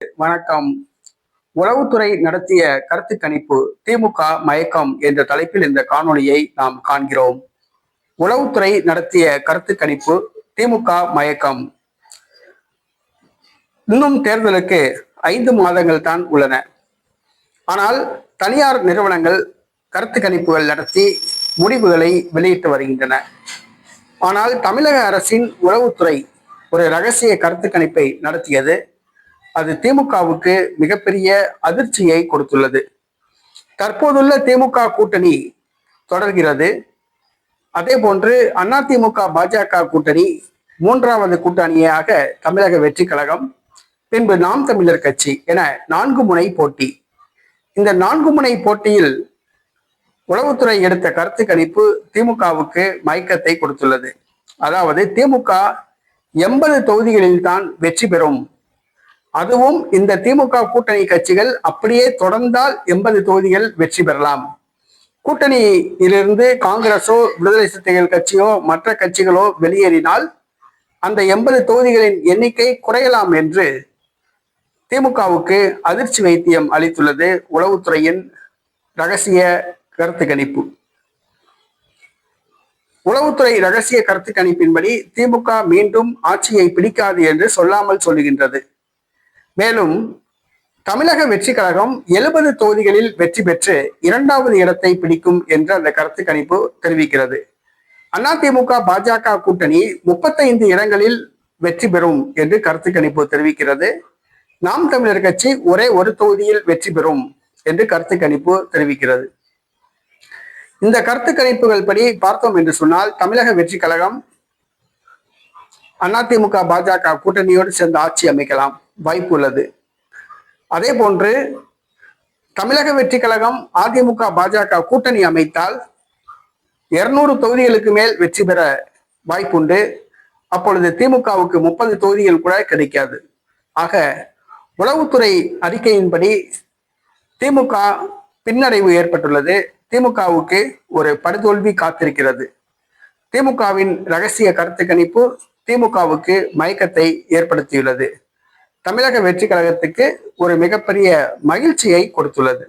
வணக்கம். உளவுத்துறை நடத்திய கருத்து கணிப்பு திமுக மயக்கம் என்ற தலைப்பில் இந்த காணொளியை நாம் காண்கிறோம். உளவுத்துறை நடத்திய கருத்து கணிப்பு திமுக மயக்கம். இன்னும் தேர்தலுக்கு ஐந்து மாதங்கள் தான் உள்ளன. ஆனால் தனியார் நிறுவனங்கள் கருத்து கணிப்புகள் நடத்தி முடிவுகளை வெளியிட்டு வருகின்றன. ஆனால் தமிழக அரசின் உளவுத்துறை ஒரு ரகசிய கருத்து கணிப்பை நடத்தியது அது திமுகவுக்கு மிகப்பெரிய அதிர்ச்சியை கொடுத்துள்ளது. தற்போதுள்ள திமுக கூட்டணி தொடர்கிறது. அதே போன்று அதிமுக பாஜக கூட்டணி மூன்றாவது கூட்டணியாக தமிழக வெற்றி கழகம் பின்பு நாம் தமிழர் கட்சி என நான்கு முனை போட்டி. இந்த நான்கு முனை போட்டியில் உளவுத்துறை எடுத்த கருத்து கணிப்பு திமுகவுக்கு மயக்கத்தை கொடுத்துள்ளது. அதாவது திமுக எண்பது தொகுதிகளில் தான் வெற்றி பெறும் அதுவும் இந்த திமுக கூட்டணி கட்சிகள் அப்படியே தொடர்ந்தால் எண்பது தொகுதிகள் வெற்றி பெறலாம். கூட்டணியிலிருந்து காங்கிரஸோ விடுதலை சிறுத்தைகள் கட்சியோ மற்ற கட்சிகளோ வெளியேறினால் அந்த எண்பது தொகுதிகளின் எண்ணிக்கை குறையலாம் என்று திமுகவுக்கு அதிர்ச்சி வைத்தியம் அளித்துள்ளது உளவுத்துறையின் ரகசிய கருத்து கணிப்பு. உளவுத்துறை ரகசிய கருத்து கணிப்பின்படி திமுக மீண்டும் ஆட்சியை பிடிக்காது என்று சொல்லாமல் சொல்லுகின்றது. மேலும் தமிழக வெற்றி கழகம் எழுபது தொகுதிகளில் வெற்றி பெற்று இரண்டாவது இடத்தை பிடிக்கும் என்று அந்த கருத்து கணிப்பு தெரிவிக்கிறது. அதிமுக பாஜக கூட்டணி முப்பத்தைந்து இடங்களில் வெற்றி பெறும் என்று கருத்து கணிப்பு தெரிவிக்கிறது. நாம் தமிழர் கட்சி ஒரே ஒரு தொகுதியில் வெற்றி பெறும் என்று கருத்து கணிப்பு தெரிவிக்கிறது. இந்த கருத்து கணிப்புகள் படி பார்த்தோம் என்று சொன்னால் தமிழக வெற்றி கழகம் அதிமுக பாஜக கூட்டணியோடு சேர்ந்து ஆட்சி அமைக்கலாம். வாய்ப்பு உள்ளது அதே போன்று தமிழக வெற்றி கழகம் அதிமுக பாஜக கூட்டணி அமைத்தால் இருநூறு தொகுதிகளுக்கு மேல் வெற்றி பெற வாய்ப்புண்டு. அப்பொழுது திமுகவுக்கு முப்பது தொகுதிகள் கூட கிடைக்காது. ஆக உளவுத்துறை அறிக்கையின்படி திமுக பின்னடைவு ஏற்பட்டுள்ளது. திமுகவுக்கு ஒரு படுதோல்வி காத்திருக்கிறது. திமுகவின் ரகசிய கருத்து கணிப்பு திமுகவுக்கு மயக்கத்தை ஏற்படுத்தியுள்ளது. தமிழக வெற்றி கழகத்துக்கு ஒரு மிகப்பெரிய மகிழ்ச்சியை கொடுத்துள்ளது.